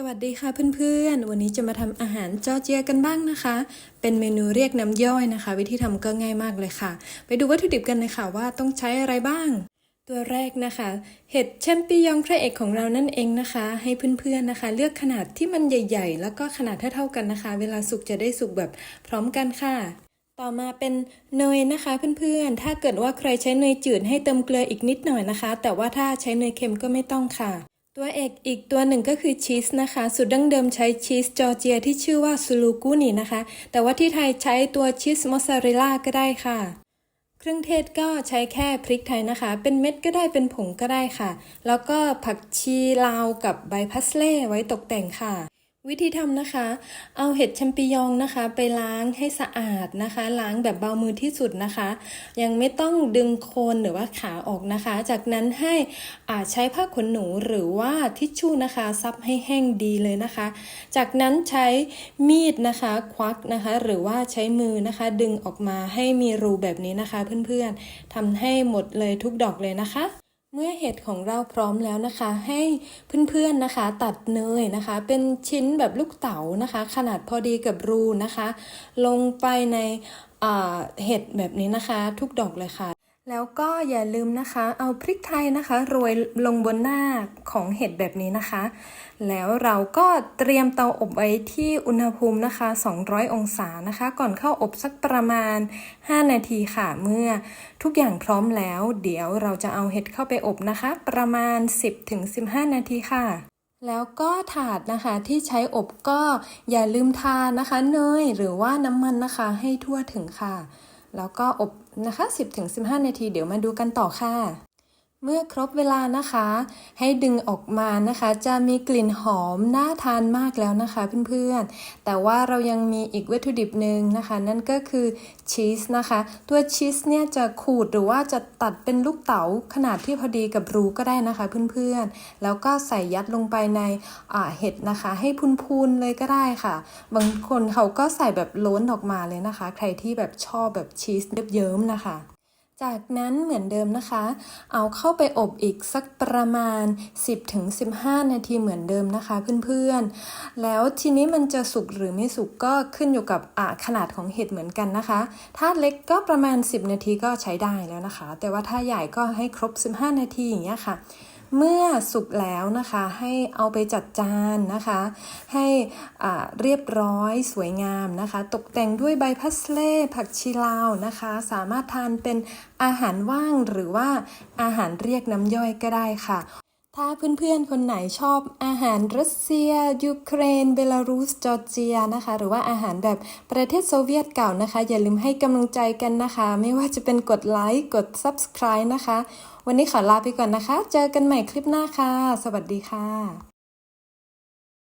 สวัสดีค่ะเพื่อนๆ วันนี้จะมาทำอาหารจอร์เจียกันบ้างนะคะ เป็นเมนูเรียกน้ำย่อยนะคะ วิธีทำก็ง่ายมากเลยค่ะ ไปดูวัตถุดิบกันเลยค่ะว่าต้องใช้อะไรบ้าง ตัวแรกนะคะ เห็ดแชมปิญองพระเอกของเรานั่นเองนะคะ ให้เพื่อนๆนะคะ เลือกขนาดที่มันใหญ่ ๆ แล้วก็ขนาดเท่าๆกันนะคะ เวลาสุกจะได้สุกแบบพร้อมกันค่ะ ต่อมาเป็นเนยนะคะเพื่อนๆ ถ้าเกิดว่าใครใช้เนยจืดให้เติมเกลืออีกนิดหน่อยนะคะ แต่ว่าถ้าใช้เนยเค็มก็ไม่ต้องค่ะ ตัวเอกอีกตัวหนึ่งก็คือชีสนะคะ สูตรดั้งเดิมใช้ชีสจอร์เจียที่ชื่อว่าซูลูกูนี่นะคะ แต่ว่าที่ไทยใช้ตัวชีสมอสซาเรลล่าก็ได้ค่ะ เครื่องเทศก็ใช้แค่พริกไทยนะคะ เป็นเม็ดก็ได้เป็นผงก็ได้ค่ะ แล้วก็ผักชีลาวกับใบพัสเล่ไว้ตกแต่งค่ะ วิธีทำนะคะ เอาเห็ดแชมปิญองนะคะ ไปล้างให้สะอาดนะคะ ล้างแบบเบามือที่สุดนะคะ ยังไม่ต้องดึงโคนหรือว่าขาออกนะคะ จากนั้นให้อาใช้ผ้าขนหนูหรือว่าทิชชู่นะคะ ซับให้แห้งดีเลยนะคะ จากนั้นใช้มีดนะคะ ควักนะคะ หรือว่าใช้มือนะคะ ดึงออกมาให้มีรูแบบนี้นะคะ เพื่อนๆทำให้หมดเลยทุกดอกเลยนะคะ เมื่อเห็ดของเราพร้อมแล้วนะคะ ให้เพื่อนๆนะคะ ตัดเนยนะคะ เป็นชิ้นแบบลูกเต๋านะคะ ขนาดพอดีกับรูนะคะ ลงไปในเห็ดแบบนี้นะคะ ทุกดอกเลยค่ะ แล้วก็อย่าลืมนะคะ เอาพริกไทยนะคะโรยลงบนหน้าของเห็ดแบบนี้นะคะ แล้วเราก็เตรียมเตาอบไว้ที่อุณหภูมินะคะ 200 องศานะคะ ก่อนเข้าอบสักประมาณ 5 นาทีค่ะ เมื่อทุกอย่างพร้อมแล้ว เดี๋ยวเราจะเอาเห็ดเข้าไปอบนะคะ ประมาณ 10-15 นาทีค่ะแล้วก็ถาดนะคะที่ใช้อบก็อย่าลืมทานะคะเนยหรือว่าน้ำมันนะคะให้ทั่วถึงค่ะ แล้วก็อบนะคะ 10-15 นาที เดี๋ยวมาดูกันต่อค่ะ เมื่อครบเวลานะคะ ให้ดึงออกมานะคะ จะมีกลิ่นหอมน่าทานมากแล้วนะคะเพื่อนๆ แต่ว่าเรายังมีอีกวัตถุดิบหนึ่งนะคะ นั่นก็คือชีสนะคะ ตัวชีสเนี่ยจะขูดหรือว่าจะตัดเป็นลูกเต๋าขนาดที่พอดีกับรูก็ได้นะคะเพื่อนๆ แล้วก็ใส่ยัดลงไปในเห็ดนะคะ ให้พุนๆเลยก็ได้ค่ะ บางคนเขาก็ใส่แบบล้นออกมาเลยนะคะ ใครที่แบบชอบแบบชีสเยิ้มๆนะคะ จากนั้นเหมือนเดิมนะคะ เอาเข้าไปอบอีกสักประมาณ 10-15 นาทีเหมือนเดิมนะคะเพื่อนๆ แล้วทีนี้มันจะสุกหรือไม่สุกก็ขึ้นอยู่กับขนาดของเห็ดเหมือนกันนะคะ ถ้าเล็กก็ประมาณ 10 นาทีก็ใช้ได้แล้วนะคะ แต่ว่าถ้าใหญ่ก็ให้ครบ 15 นาทีอย่างเงี้ยค่ะ เมื่อสุกแล้วนะคะให้เอาไปจัดจานนะคะ ให้เรียบร้อยสวยงามนะคะ ตกแต่งด้วยใบพัสเล่ผักชีลาวนะคะ สามารถทานเป็นอาหารว่างหรือว่าอาหารเรียกน้ำย่อยก็ได้ค่ะ ถ้าเพื่อนๆ คนไหนชอบอาหารรัสเซีย ยูเครน เบลารุส จอร์เจียนะคะ หรือว่าอาหารแบบประเทศโซเวียตเก่านะคะ อย่าลืมให้กำลังใจกันนะคะ ไม่ว่าจะเป็นกดไลค์ กด Subscribe นะคะ วันนี้ขอลาไปก่อนนะคะ เจอกันใหม่คลิปหน้าค่ะ สวัสดีค่ะ